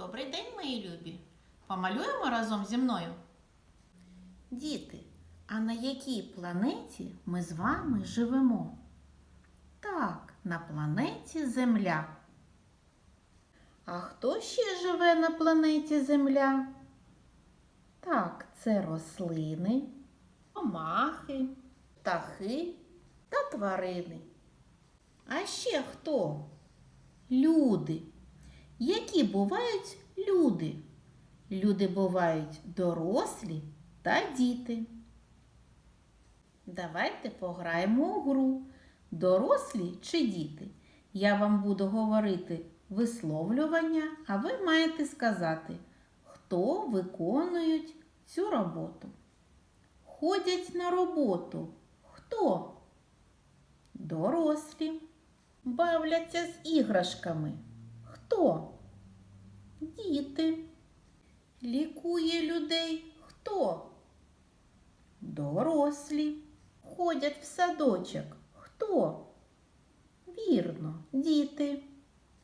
Добрий день, мої любі! Помалюємо разом зі мною. Діти, а на якій планеті ми з вами живемо? Так, на планеті Земля. А хто ще живе на планеті Земля? Так, це рослини, комахи, птахи та тварини. А ще хто? Люди. Які бувають люди? Люди бувають дорослі та діти. Давайте пограємо у гру. Дорослі чи діти? Я вам буду говорити висловлювання, а ви маєте сказати, хто виконують цю роботу. Ходять на роботу. Хто? Дорослі. Бавляться з іграшками. Хто? Діти. Лікує людей хто? Дорослі. Ходять в садочок. Хто? Вірно, діти.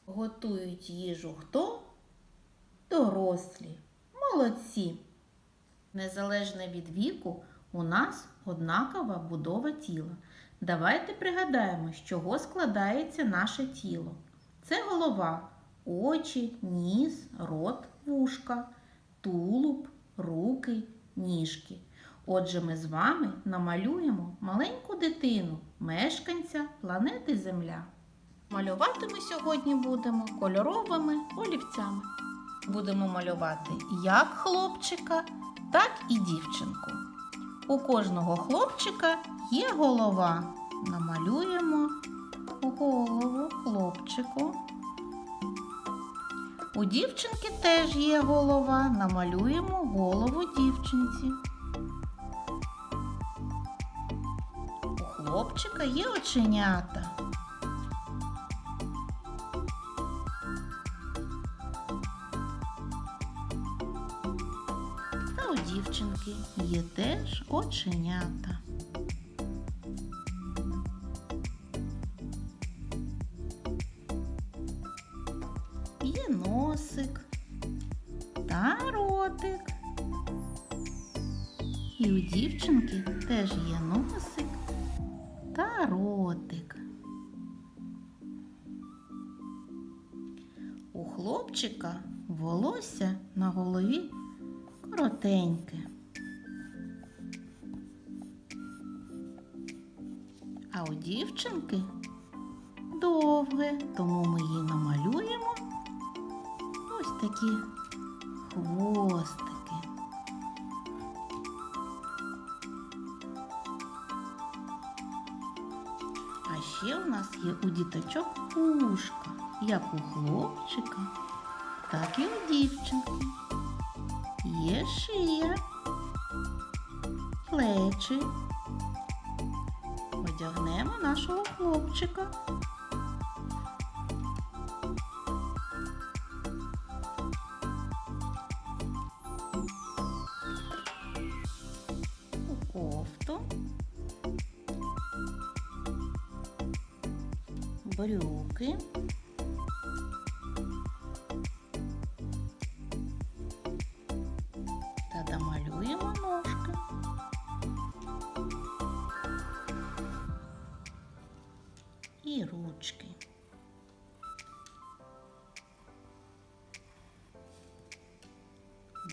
Готують їжу хто? Дорослі. Молодці. Незалежно від віку, у нас однакова будова тіла. Давайте пригадаємо, з чого складається наше тіло. Це голова, очі, ніс, рот, вушка, тулуб, руки, ніжки. Отже, ми з вами намалюємо маленьку дитину, мешканця планети Земля. Малювати ми сьогодні будемо кольоровими олівцями. Будемо малювати як хлопчика, так і дівчинку. У кожного хлопчика є голова. Намалюємо голову хлопчику. У дівчинки теж є голова. Намалюємо голову дівчинці. У хлопчика є оченята. Та у дівчинки є теж оченята. Носик та ротик. І у дівчинки теж є носик та ротик. У хлопчика волосся на голові коротеньке. А у дівчинки довге, тому ми їй намалюємо такі хвостики. А ще у нас є у діточок вушка, як у хлопчика, так і у дівчинки. Є шия, плечі. Одягнемо нашого хлопчика. Брюки. Та домалюємо ножки. І ручки.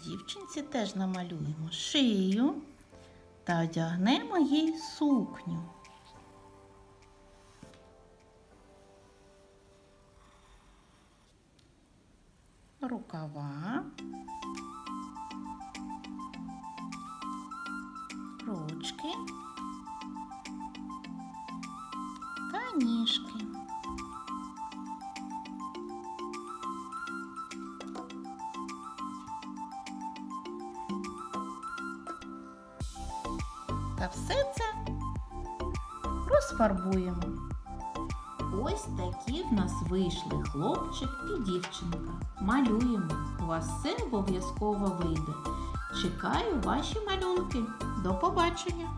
Дівчинці теж намалюємо шию та одягнемо їй сукню. Рукава. Ручки та. Та все це розфарбуємо. Ось такі в нас вийшли хлопчик і дівчинка. Малюємо. У вас все обов'язково вийде. Чекаю ваші малюнки. До побачення!